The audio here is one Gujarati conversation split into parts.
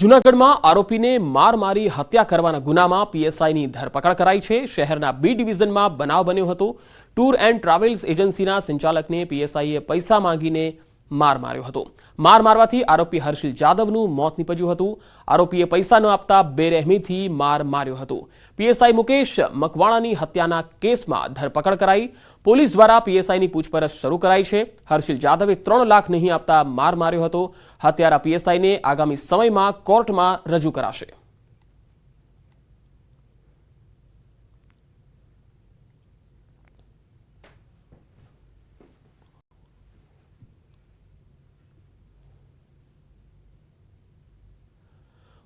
જૂનાગઢમાં આરોપીને માર મારી હત્યા કરવાના ગુનામાં પીએસઆઈની ધરપકડ કરાઈ છે. શહેરના બી ડિવિઝનમાં બનાવ બન્યો હતો. ટૂર એન્ડ ટ્રાવેલ્સ એજન્સીના સંચાલકને પીએસઆઈએ પૈસા માંગીને માર માર્યો હતો. માર મારવાથી આરોપી હર્ષિલ જાદવનું મોત નીપજ્યું હતું. આરોપીએ પૈસા ન આપતા બેરહેમીથી માર માર્યો હતો. પીએસઆઈ મુકેશ મકવાણાની હત્યાના કેસમાં ધરપકડ કરાઈ. પોલીસ દ્વારા પીએસઆઈની પૂછપરછ શરૂ કરાઈ છે. હર્ષિલ જાદવે ત્રણ લાખ નહીં આપતા માર માર્યો હતો. હત્યારા પીએસઆઈને આગામી સમયમાં કોર્ટમાં રજૂ કરાશે.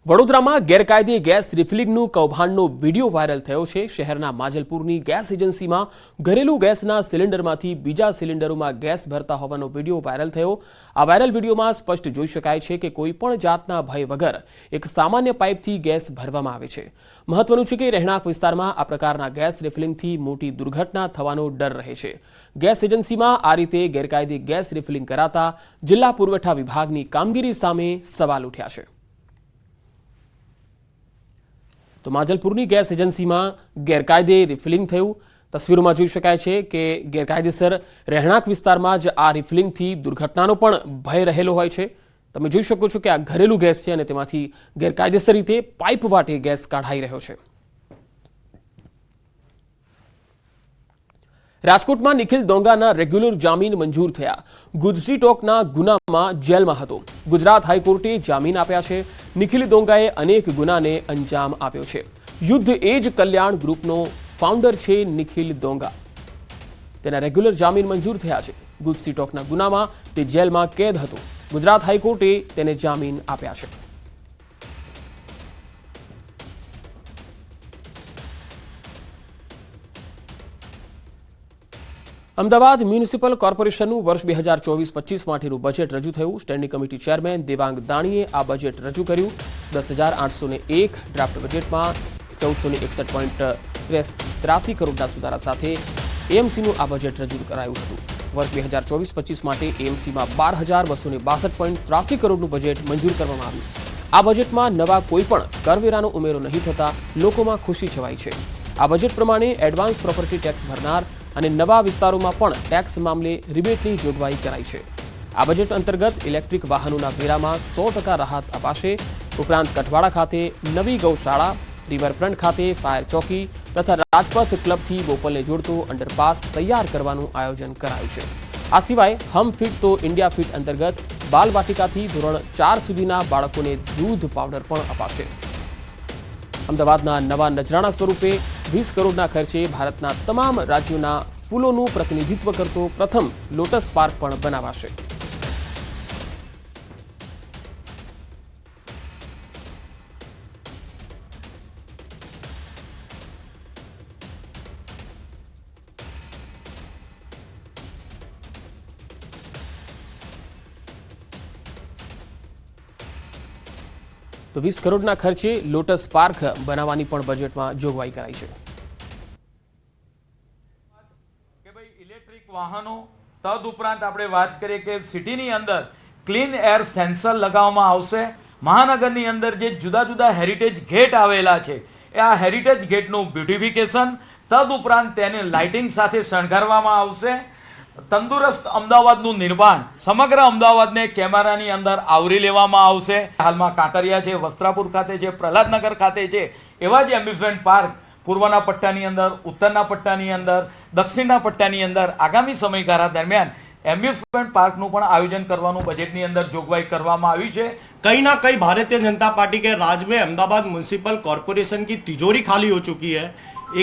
વડોદરામાં ગેરકાયદે ગેસ રિફિલિંગનું કૌભાંડનો વીડિયો વાયરલ થયો છે. શહેરના માજલપુરની ગેસ એજન્સીમાં ઘરેલુ ગેસના સિલિન્ડરમાંથી બીજા સિલિન્ડરોમાં ગેસ ભરતા હોવાનો વીડિયો વાયરલ થયો. આ વાયરલ વિડીયોમાં સ્પષ્ટ જોઈ શકાય છે કે કોઈપણ જાતના ભય વગર એક સામાન્ય પાઇપથી ગેસ ભરવામાં આવે છે. મહત્વનું છે કે રહેણાંક વિસ્તારમાં આ પ્રકારના ગેસ રિફિલિંગથી મોટી દુર્ઘટના થવાનો ડર રહે છે. ગેસ એજન્સીમાં આ રીતે ગેરકાયદે ગેસ રિફિલિંગ કરાતા જિલ્લા પુરવઠા વિભાગની કામગીરી સામે સવાલ ઉઠ્યા છે. તો માજલપુરની ગેસ એજન્સીમાં ગેરકાયદે રિફિલિંગ થયું. તસવીરોમાં જોઈ શકાય છે કે ગેરકાયદેસર રહેણાંક વિસ્તારમાં જ આ રિફિલિંગથી દુર્ઘટનાનો પણ ભય રહેલો હોય છે. તમે જોઈ શકો છો કે આ ઘરેલું ગેસ છે અને તેમાંથી ગેરકાયદેસર રીતે પાઇપ વાટે ગેસ કાઢાઈ રહ્યો છે. રાજકોટમાં નિખિલ દોંગાના રેગ્યુલર જામીન મંજૂર થયા. ગુજસી ટોકના ગુનામાં જેલમાં હતો. ગુજરાત હાઈકોર્ટે જામીન આપ્યા છે. નિખિલ દોંગાએ અનેક ગુનાને અંજામ આપ્યો છે. યુદ્ધ એજ કલ્યાણ ગ્રુપનો ફાઉન્ડર છે નિખિલ દોંગા. તેના રેગ્યુલર જામીન મંજૂર થયા છે. ગુજસી ટોકના ગુનામાં તે જેલમાં કેદ હતો. ગુજરાત હાઈકોર્ટે તેને જામીન આપ્યા છે. અમદાવાદ મ્યુનિસિપલ કોર્પોરેશનનું વર્ષ બે હજાર ચોવીસ પચીસ માટેનું બજેટ રજૂ થયું. સ્ટેન્ડિંગ કમિટી ચેરમેન દેવાંગ દાણીએ આ બજેટ રજૂ કર્યું. દસ હજાર આઠસો ને એક ડ્રાફ્ટ બજેટમાં ચૌદસો ને એકસઠ પોઈન્ટ ત્રાસી કરોડના સુધારા સાથે એએમસીનું આ બજેટ રજૂ કરાયું હતું. વર્ષ બે હજાર ચોવીસ પચીસ માટે એએમસીમાં બાર હજાર બસો ને બાસઠ પોઈન્ટ ત્રાસી કરોડનું બજેટ મંજૂર કરવામાં આવ્યું. આ બજેટમાં નવા કોઈપણ કરવેરાનો ઉમેરો નહીં થતા લોકોમાં ખુશી છવાઈ છે. આ બજેટ પ્રમાણે એડવાન્સ પ્રોપર્ટી ટેક્સ ભરનાર અને નવા વિસ્તારોમાં પણ ટેક્સ મામલે રિબેટની જોગવાઈ કરાઈ છે. આ બજેટ અંતર્ગત ઇલેક્ટ્રિક વાહનોના વેરામાં સો ટકા રાહત અપાશે. ઉપરાંત કઠવાડા ખાતે નવી ગૌશાળા, રિવરફ્રન્ટ ખાતે ફાયર ચોકી તથા રાજપથ ક્લબથી બોપલને જોડતો અંડરપાસ તૈયાર કરવાનું આયોજન કરાયું છે. આ સિવાય Hum fit toh India fit અંતર્ગત બાલવાટિકાથી ધોરણ ચાર સુધીના બાળકોને દૂધ પાવડર પણ અપાશે. અમદાવાદના નવા નજરાણા સ્વરૂપે વીસ કરોડના ખર્ચે ભારતના તમામ રાજ્યોના ફૂલોનું પ્રતિનિધિત્વ કરતો પ્રથમ લોટસ પાર્ક પણ બનાવાશે. તો વીસ કરોડના ખર્ચે લોટસ પાર્ક બનાવવાની પણ બજેટમાં જોગવાઈ કરાઈ છે. કે ભાઈ ઇલેક્ટ્રિક વાહનો, તદ ઉપરાંત આપણે વાત કરીએ કે સિટીની અંદર ક્લીન એર સેન્સર લગાવવામાં આવશે. મહાનગરની અંદર જે જુદા જુદા હેરિટેજ ગેટ આવેલા છે, એ આ હેરિટેજ ગેટનું બ્યુટિફિકેશન, તદ ઉપરાંત તેને લાઇટિંગ સાથે શણગારવામાં આવશે. તંદુરસ્ત અમદાવાદનું નિર્માણ સમગ્ર અમદાવાદને કેમેરાની અંદર આવરી લેવામાં આવશે હાલમાં કાંકરિયા છે વસ્ત્રાપુર ખાતે છે પ્રહલાદનગર ખાતે છે એવા જ એમ્યુઝમેન્ટ પાર્ક પૂર્વના પટ્ટાની અંદર ઉત્તરના પટ્ટાની અંદર દક્ષિણના પટ્ટાની અંદર આગામી સમયગાળા દરમિયાન એમ્યુઝમેન્ટ પાર્કનું પણ આયોજન કરવાનું બજેટની અંદર જોગવાઈ કરવામાં આવી છે कहीं ना कहीं भारतीय जनता पार्टी के राज में अहमदाबाद म्यूनिसिपल कॉरपोरेशन की तिजोरी खाली हो चुकी है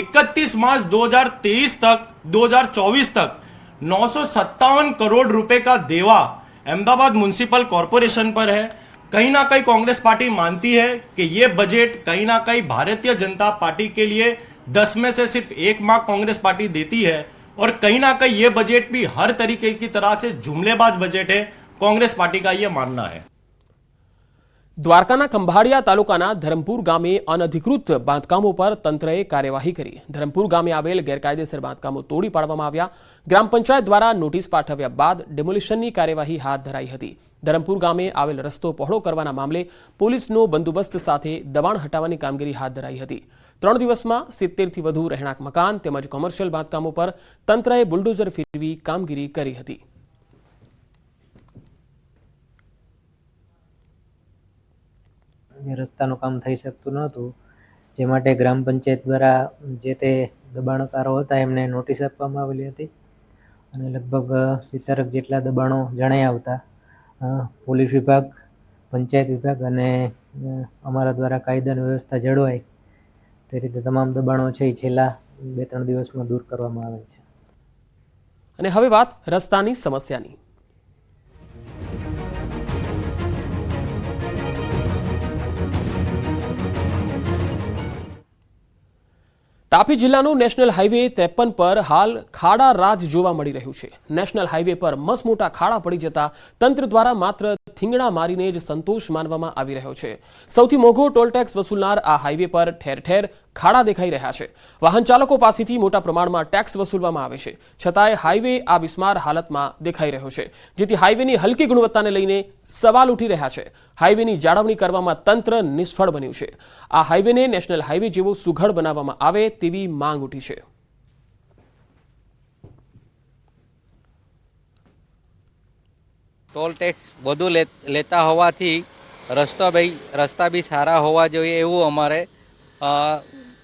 31 मार्च 2023 तक 2024 तक नौ सौ सत्तावन करोड़ रुपए का देवा अहमदाबाद म्यूनिसिपल कॉरपोरेशन पर है। कहीं ना कहीं कांग्रेस पार्टी मानती है कि ये बजट कहीं ना कहीं भारतीय जनता पार्टी के लिए दस में से सिर्फ़ एक मार्क कांग्रेस पार्टी देती है और कहीं ना कहीं ये बजट भी हर तरीके की तरह से जुमलेबाज बजट है। कांग्रेस पार्टी का ये मानना है। દ્વારકાના ખંભાળિયા તાલુકાના ધરમપુર ગામે અનધિકૃત બાંધકામો પર તંત્રએ કાર્યવાહી કરી. ધરમપુર ગામે આવેલ ગેરકાયદેસર બાંધકામો તોડી પાડવામાં આવ્યા. ગ્રામ પંચાયત દ્વારા નોટિસ પાઠવ્યા બાદ ડેમોલિશનની કાર્યવાહી હાથ ધરાઈ હતી. ધરમપુર ગામે આવેલ રસ્તો પહોળો કરવાના મામલે પોલીસનો બંદોબસ્ત સાથે દબાણ હટાવવાની કામગીરી હાથ ધરાઈ હતી. ત્રણ દિવસમાં સિત્તેરથી વધુ રહેણાંક મકાન તેમજ કોમર્શિયલ બાંધકામો પર તંત્રએ બુલડોઝર ફેરવી કામગીરી કરી હતી. જે રસ્તાનું કામ થઈ શકતું નહોતું, જે માટે ગ્રામ પંચાયત દ્વારા જે તે દબાણકારો હતા એમને નોટિસ આપવામાં આવેલી હતી. અને લગભગ સિત્તેરક જેટલા દબાણો જણાઈ આવતા પોલીસ વિભાગ, પંચાયત વિભાગ અને અમારા દ્વારા કાયદાની વ્યવસ્થા જળવાય તે રીતે તમામ દબાણો છે એ છેલ્લા બે ત્રણ દિવસમાં દૂર કરવામાં આવે છે. અને હવે વાત રસ્તાની સમસ્યાની. તાપી જિલ્લાનું નેશનલ હાઈવે ત્રેપન પર હાલ ખાડા રાજ જોવા મળી રહ્યું છે. નેશનલ હાઈવે પર મસમોટા ખાડા પડી જતા તંત્ર દ્વારા માત્ર થીંગડા મારીને જ સંતોષ માનવામાં આવી રહ્યો છે. સૌથી મોઘો ટોલ ટેક્સ વસૂલનાર આ હાઈવે પર ઠેર ઠેર ખાડા દેખાઈ રહ્યા છે. વાહન ચાલકો પાસેથી મોટા પ્રમાણમાં ટેક્સ વસૂલવામાં આવે છે. છતાંય હાઈવે આ બિસ્માર હાલતમાં દેખાઈ રહ્યો છે. જેથી હાઈવેની હલકી ગુણવત્તાને લઈને સવાલ ઉઠી રહ્યા છે. હાઈવેની જાળવણી કરવામાં તંત્ર નિષ્ફળ બન્યું છે. આ હાઈવેને નેશનલ હાઈવે જેવો સુઘડ બનાવવામાં આવે તેવી માંગ ઉઠી છે. ટોલ ટેક્સ વધુ લેતા હોવાથી રસ્તો ભાઈ રસ્તા બી સારા હોવા જોઈએ એવું અમારે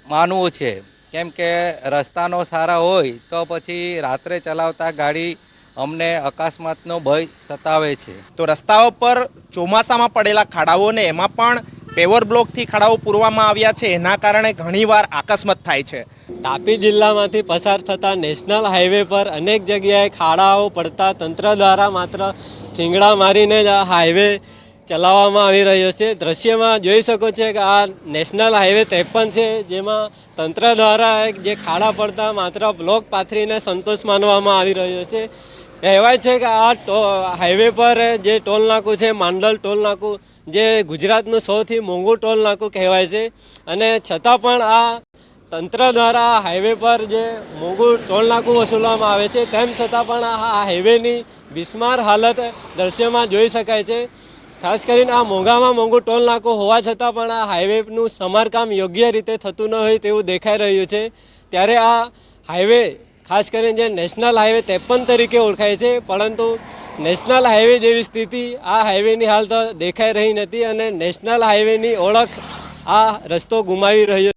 માનવું છે. કેમ કે રસ્તાનો સારા હોય તો પછી રાત્રે ચલાવતા ગાડી અમને અકસ્માતનો ભય સતાવે છે. તો રસ્તાઓ પર ચોમાસામાં પડેલા ખાડાઓને એમાં પણ પેવર બ્લોકથી ખાડાઓ પૂરવામાં આવ્યા છે. એના કારણે ઘણીવાર અકસ્માત થાય છે. તાપી જિલ્લામાંથી પસાર થતા નેશનલ હાઈવે પર અનેક જગ્યાએ ખાડાઓ પડતા તંત્ર દ્વારા માત્ર થીંગડા મારીને જ આ હાઈવે ચલાવવામાં આવી રહ્યો છે. દ્રશ્યમાં જોઈ શકો છો કે આ નેશનલ હાઈવે ત્રેપન છે, જેમાં તંત્ર દ્વારા જે ખાડા પડતા માત્ર બ્લોક પાથરીને સંતોષ માનવામાં આવી રહ્યો છે. કહેવાય છે કે આ હાઈવે પર જે ટોલ નાકું છે, માંડલ ટોલ નાકું, જે ગુજરાતનું સૌથી મોંઘું ટોલ નાકું કહેવાય છે. અને છતાં પણ આ તંત્ર દ્વારા હાઈવે પર જે મોંઘું ટોલ નાકું વસૂલવામાં આવે છે, તેમ છતાં પણ આ હાઈવેની બિસ્માર હાલત દ્રશ્યમાં જોઈ શકાય છે. ખાસ કરીને આ મોંઘામાં મોંઘું ટોલ નાકો હોવા છતાં પણ આ હાઈવેનું સમારકામ યોગ્ય રીતે થતું ન હોય તેવું દેખાઈ રહ્યું છે. ત્યારે આ હાઈવે, ખાસ કરીને જે નેશનલ હાઈવે ત્રેપન તરીકે ઓળખાય છે, પરંતુ નેશનલ હાઈવે જેવી સ્થિતિ આ હાઈવેની હાલ તો દેખાઈ રહી નથી અને નેશનલ હાઈવેની ઓળખ આ રસ્તો ગુમાવી રહ્યો